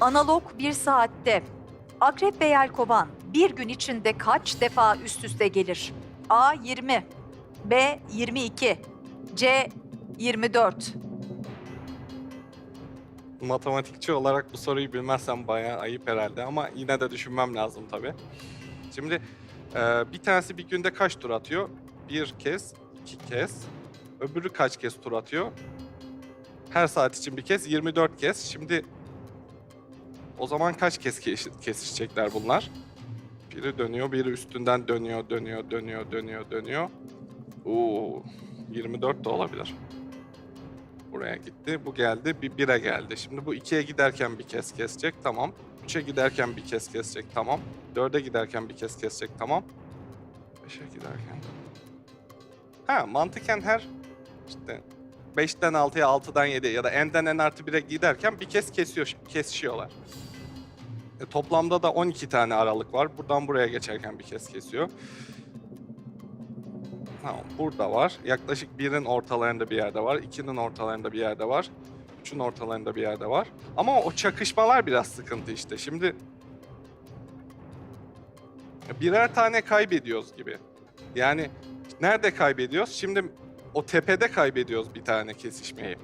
Analog bir saatte Akrep ve Yelkovan bir gün içinde kaç defa üst üste gelir? A 20, B 22, C 24. Matematikçi olarak bu soruyu bilmezsem bayağı ayıp herhalde ama yine de düşünmem lazım tabii. Şimdi e, bir tanesi bir günde kaç tur atıyor? Bir kez, iki kez. Öbürü kaç kez tur atıyor? Her saat için bir kez, 24 kez. Şimdi o zaman kaç kez kes- kesişecekler bunlar? Biri dönüyor, biri üstünden dönüyor, dönüyor, dönüyor, dönüyor, dönüyor. Oo, 24 de olabilir. Buraya gitti, bu geldi, bir bire geldi. Şimdi bu ikiye giderken bir kez kesecek, tamam. Üçe giderken bir kez kesecek, tamam. Dörde giderken bir kez kesecek, tamam. Beşe giderken. Ha, mantıken her işte 5'ten 6'ya, 6'dan 7'ye ya da n'den n artı 1'e giderken bir kez kesiyor, kesişiyorlar. E, toplamda da 12 tane aralık var. Buradan buraya geçerken bir kez kesiyor. Tamam, burada var. Yaklaşık birin ortalarında bir yerde var. ikinin ortalarında bir yerde var. Üçün ortalarında bir yerde var. Ama o çakışmalar biraz sıkıntı işte. Şimdi birer tane kaybediyoruz gibi. Yani nerede kaybediyoruz? Şimdi o tepede kaybediyoruz bir tane kesişmeyi.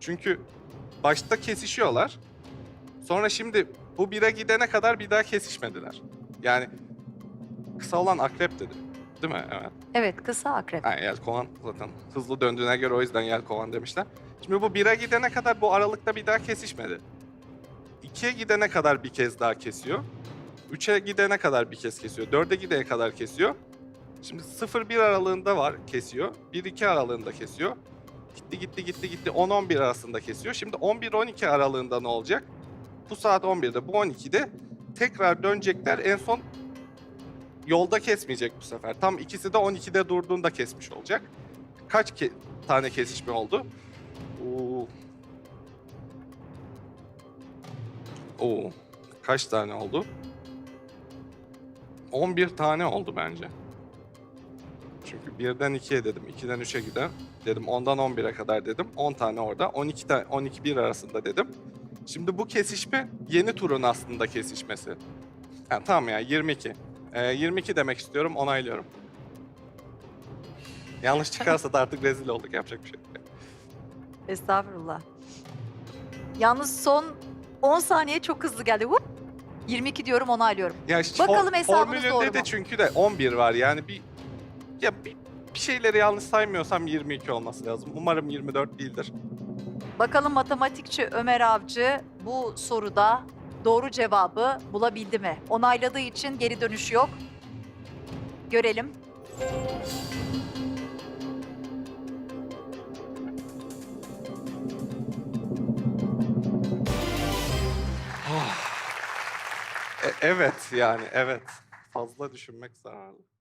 Çünkü başta kesişiyorlar. Sonra şimdi bu bire gidene kadar bir daha kesişmediler. Yani kısa olan akrep dedi. Değil mi? Evet. Evet kısa akrep. Ha, yelkovan zaten hızlı döndüğüne göre o yüzden yelkovan demişler. Şimdi bu 1'e gidene kadar bu aralıkta bir daha kesişmedi. 2'ye gidene kadar bir kez daha kesiyor. 3'e gidene kadar bir kez kesiyor. 4'e gidene kadar kesiyor. Şimdi 0-1 aralığında var kesiyor. 1-2 aralığında kesiyor. Gitti gitti gitti gitti 10-11 arasında kesiyor. Şimdi 11-12 aralığında ne olacak? Bu saat 11'de bu 12'de tekrar dönecekler. En son yolda kesmeyecek bu sefer. Tam ikisi de 12'de durduğunda kesmiş olacak. Kaç ke- tane kesişme oldu? Oo. Oo. Kaç tane oldu? 11 tane oldu bence. Çünkü 1'den 2'ye dedim, 2'den 3'e gider. Dedim 10'dan 11'e kadar dedim. 10 tane orada. 12 tane 12 1 arasında dedim. Şimdi bu kesişme yeni turun aslında kesişmesi. Ha, tamam ya 22. Ee, 22 demek istiyorum, onaylıyorum. Yanlış çıkarsa da artık rezil olduk, yapacak bir şey yok. Estağfurullah. Yalnız son 10 saniye çok hızlı geldi. Hop. 22 diyorum onaylıyorum. Ya işte Bakalım hesabınız formülünde doğru de mu? çünkü de 11 var yani bir ya bir, bir şeyleri yanlış saymıyorsam 22 olması lazım. Umarım 24 değildir. Bakalım matematikçi Ömer Avcı bu soruda doğru cevabı bulabildi mi? Onayladığı için geri dönüş yok. Görelim. E- evet yani evet. Fazla düşünmek zararlı.